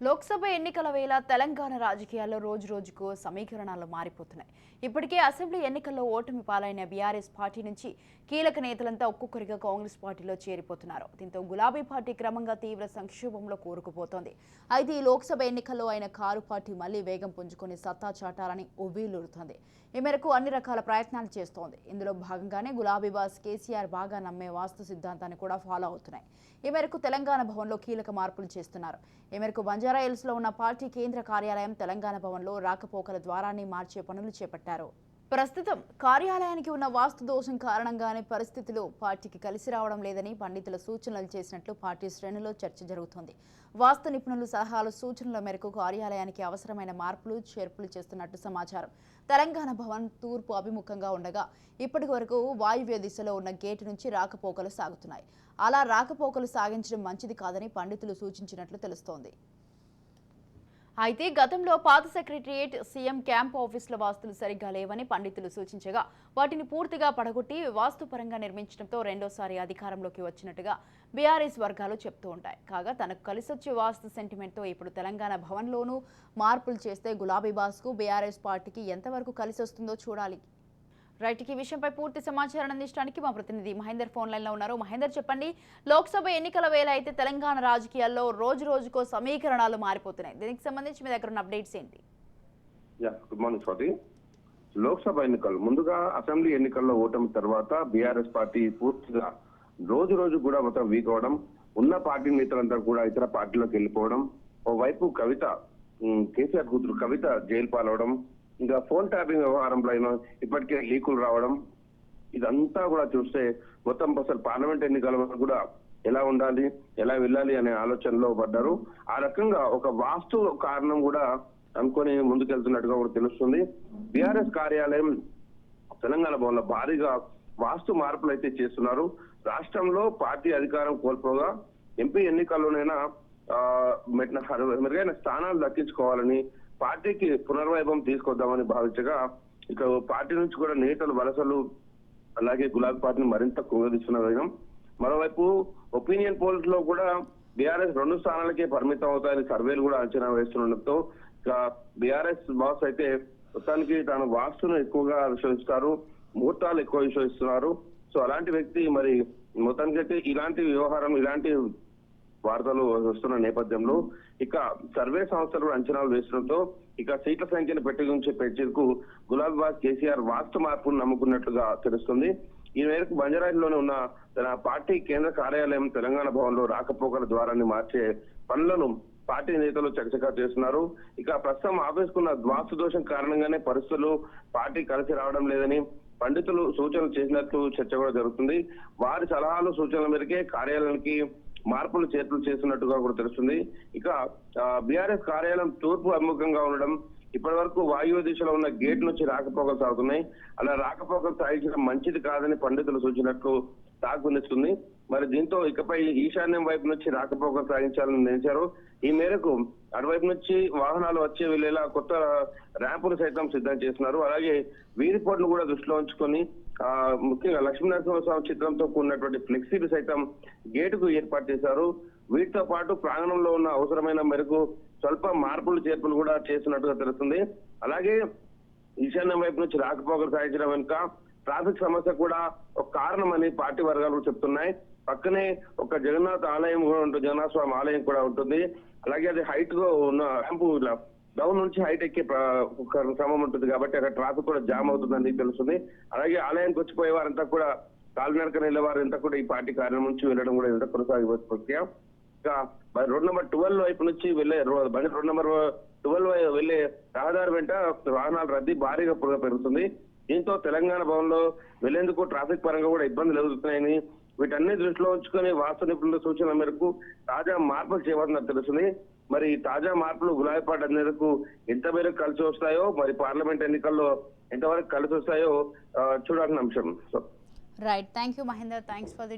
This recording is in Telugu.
లోక్సభ ఎన్నికల వేళ తెలంగాణ రాజకీయాల్లో రోజు రోజుకు సమీకరణాలు మారిపోతున్నాయి. ఇప్పటికే అసెంబ్లీ ఎన్నికల్లో ఓటమి పాలైన బీఆర్ఎస్ పార్టీ నుంచి కీలక నేతలంతా ఒక్కొక్కరిగా కాంగ్రెస్ పార్టీలో చేరిపోతున్నారు. దీంతో గులాబీ పార్టీ క్రమంగా తీవ్ర సంక్షోభంలో కూరుకుపోతోంది. అయితే ఈ లోక్సభ ఎన్నికల్లో ఆయన కారు పార్టీ మళ్ళీ వేగం పుంజుకొని సత్తా చాటాలని ఉవ్వీలుడుతోంది ఈ మేరకు అన్ని రకాల ప్రయత్నాలు చేస్తోంది. ఇందులో భాగంగానే గులాబీ బాస్ కేసీఆర్ బాగా నమ్మే వాస్తు సిద్ధాంతాన్ని కూడా ఫాలో అవుతున్నాయి. ఈ మేరకు తెలంగాణ భవన్లో కీలక మార్పులు చేస్తున్నారు. ఈ మేరకు బంజారా లో ఉన్న పార్టీ కేంద్ర కార్యాలయం తెలంగాణ భవన్లో రాకపోకల ద్వారాన్ని మార్చే పనులు చేపట్టారు. ప్రస్తుతం కార్యాలయానికి ఉన్న వాస్తు దోషం కారణంగానే పరిస్థితులు పార్టీకి కలిసి రావడం లేదని పండితుల సూచనలు చేసినట్లు పార్టీ శ్రేణిలో చర్చ జరుగుతోంది. వాస్తు నిపుణులు సలహాలు సూచనల మేరకు కార్యాలయానికి అవసరమైన మార్పులు చేర్పులు చేస్తున్నట్టు సమాచారం. తెలంగాణ భవన్ తూర్పు అభిముఖంగా ఉండగా ఇప్పటి వరకు వాయువ్య దిశలో ఉన్న గేటు నుంచి రాకపోకలు సాగుతున్నాయి. అలా రాకపోకలు సాగించడం మంచిది కాదని పండితులు సూచించినట్లు తెలుస్తోంది. అయితే గతంలో పాత సెక్రటరియేట్ సీఎం క్యాంప్ ఆఫీసుల వాస్తులు సరిగ్గా లేవని పండితులు సూచించగా వాటిని పూర్తిగా పడగొట్టి వాస్తుపరంగా నిర్మించడంతో రెండోసారి అధికారంలోకి వచ్చినట్టుగా బీఆర్ఎస్ వర్గాలు చెప్తూ ఉంటాయి. కాగా తనకు కలిసొచ్చే వాస్తు సెంటిమెంట్తో ఇప్పుడు తెలంగాణ భవన్లోనూ మార్పులు చేస్తే గులాబీ బాస్కు బీఆర్ఎస్ పార్టీకి ఎంతవరకు కలిసొస్తుందో చూడాలి. రైట్ ఈ విషయంపై పూర్తి సమాచారం అందించడానికి మా ప్రతినిధి మహేందర్ ఫోన్ లైన్లో ఉన్నారు. మహేందర్ చెప్పండి. లోక్సభ ఎన్నికల వేళ అయితే తెలంగాణ రాజకీయాల్లో రోజు రోజుకో సమీకరణాలు మారిపోతున్నాయి. దీనికి సంబంధించి మీ దగ్గర ఉన్న అప్డేట్స్ ఏంటి? Yeah good morning Swati. Lok Sabha ఎన్నికలు ముందుగా అసెంబ్లీ ఎన్నికల్లో ఓటమి తర్వాత బీఆర్ఎస్ పార్టీ పూర్తిగా రోజు రోజు కూడా మొత్తం వీక్ అవడం ఉన్న పార్టీ నేతలంతా కూడా ఇతర పార్టీలోకి వెళ్ళిపోవడం ఓవైపు కవిత కేసీఆర్ కూతురు కవిత జైలు పాలవడం ఇంకా ఫోన్ ట్యాపింగ్ వ్యవహారంలో అయినా ఇప్పటికే లీకులు రావడం ఇదంతా కూడా చూస్తే మొత్తం అసలు పార్లమెంట్ ఎన్నికల వరకు కూడా ఎలా ఉండాలి ఎలా వెళ్ళాలి అనే ఆలోచనలో పడ్డారు. ఆ రకంగా ఒక వాస్తు కారణం కూడా అనుకొని ముందుకెళ్తున్నట్టుగా కూడా తెలుస్తుంది. బీఆర్ఎస్ కార్యాలయం తెలంగాణ భవన్లో భారీగా వాస్తు మార్పులు అయితే చేస్తున్నారు. రాష్ట్రంలో పార్టీ అధికారం కోల్పోగా ఎంపీ ఎన్నికల్లోనైనా ఆ, మెరుగైన స్థానాలు దక్కించుకోవాలని పార్టీకి పునర్వైభవం తీసుకొద్దామని భావించగా ఇక పార్టీ నుంచి కూడా నేతలు వలసలు అలాగే గులాబీ పార్టీని మరింత కుంగదీస్తున్న వేగం మరోవైపు ఒపీనియన్ పోల్స్లో కూడా బీఆర్ఎస్ రెండు స్థానాలకే పరిమితం అవుతాయని సర్వేలు కూడా అంచనా వేస్తుండటంతో ఇక బీఆర్ఎస్ బాస్ అయితే మొత్తానికి తాను వాస్తును ఎక్కువగా విశ్వసిస్తారు ముహూర్తాలు ఎక్కువ విశ్వసిస్తున్నారు. సో అలాంటి వ్యక్తి మరి మొత్తానికి అయితే ఇలాంటి వ్యవహారం ఇలాంటి వార్తలు వస్తున్న నేపథ్యంలో ఇక సర్వే సంస్థలు అంచనాలు వేసడంతో ఇక సీట్ల సంఖ్యను పెట్టుకుంచే పెంచేందుకు గులాబీబాద్ కేసీఆర్ వాస్తు మార్పును నమ్ముకున్నట్లుగా తెలుస్తుంది. ఈ మేరకు బంజారాయిల్లోనే ఉన్న తన పార్టీ కేంద్ర కార్యాలయం తెలంగాణ భవన్లో రాకపోకల ద్వారాన్ని మార్చే పనులను పార్టీ నేతలు చకచకా చేస్తున్నారు. ఇక ప్రస్తుతం ఆఫీసుకున్న వాస్తు దోషం కారణంగానే పరిస్థితులు పార్టీ కలిసి రావడం లేదని పండితులు సూచనలు చేసినట్లు చర్చ కూడా జరుగుతుంది. వారి సలహాలు సూచనల మేరకే కార్యాలయానికి మార్పులు చేర్పులు చేస్తున్నట్టుగా కూడా తెలుస్తుంది. ఇక బీఆర్ఎస్ కార్యాలయం తూర్పు అభిముఖంగా ఉండడం ఇప్పటి వరకు వాయువ్య దిశలో ఉన్న గేట్ నుంచి రాకపోకలు సాగుతున్నాయి. అలా రాకపోకలు సాగించడం మంచిది కాదని పండితులు సూచించినట్లు తాకు మరి దీంతో ఇకపై ఈశాన్యం వైపు నుంచి రాకపోకలు సాగించాలని నిర్ణయించారు. ఈ మేరకు అటువైపు నుంచి వాహనాలు వచ్చి వెళ్ళేలా కొత్త ర్యాంపులు సైతం సిద్ధం చేస్తున్నారు. అలాగే వీరిపోట్ను కూడా దృష్టిలో ఉంచుకొని ఆ ముఖ్యంగా లక్ష్మీనరసింహస్వామి చిత్రంతో కూడినటువంటి ఫ్లెక్సీలు సైతం గేటుకు ఏర్పాటు చేశారు. వీటితో పాటు ప్రాంగణంలో ఉన్న అవసరమైన మేరకు స్వల్ప మార్పులు చేర్పులు కూడా చేస్తున్నట్టుగా తెలుస్తుంది. అలాగే ఈశాన్యం వైపు నుంచి రాకపోకలు సాగించడం వెనుక ట్రాఫిక్ సమస్య కూడా ఒక కారణమని పార్టీ వర్గాలు చెప్తున్నాయి. పక్కనే ఒక జగన్నాథ్ ఆలయం కూడా ఉంటుంది జగన్నాథ స్వామి ఆలయం కూడా ఉంటుంది. అలాగే అది హైట్గా ఉన్న ర్యాంపు ఇలా డౌన్ నుంచి హైట్ ఎక్కే క్రమం ఉంటుంది కాబట్టి అక్కడ ట్రాఫిక్ కూడా జామ్ అవుతుందని తెలుస్తుంది. అలాగే ఆలయానికి వచ్చిపోయే వారంతా కూడా కాలినడక నిలవారంతా కూడా ఈ పార్టీ కార్యం నుంచి వెళ్ళడం కూడా ఇదంతా కొనసాగిపోతుంది రోడ్ నెంబర్ ట్వెల్వ్ వైపు నుంచి వెళ్ళే బండి రోడ్ నెంబర్ ట్వెల్వ్ వెళ్ళే రహదారి వెంట వాహనాల రద్దీ భారీగా పెరుగుతుంది. దీంతో తెలంగాణ భవన్లో వెళ్ళేందుకు ట్రాఫిక్ పరంగా కూడా ఇబ్బందులు ఎదుగుతున్నాయని వీటన్ని దృష్టిలో ఉంచుకొని వాస్తు నిపుణుల సూచన మేరకు తాజా మార్పులు చేయాలని తెలుస్తుంది. మరి తాజా మార్పులు గులాబీ పార్టీ ఎంత మేరకు కలిసి వస్తాయో మరి పార్లమెంట్ ఎన్నికల్లో ఎంతవరకు కలిసి వస్తాయో చూడాల్సిన అంశం. So right thank you Mahender thanks for the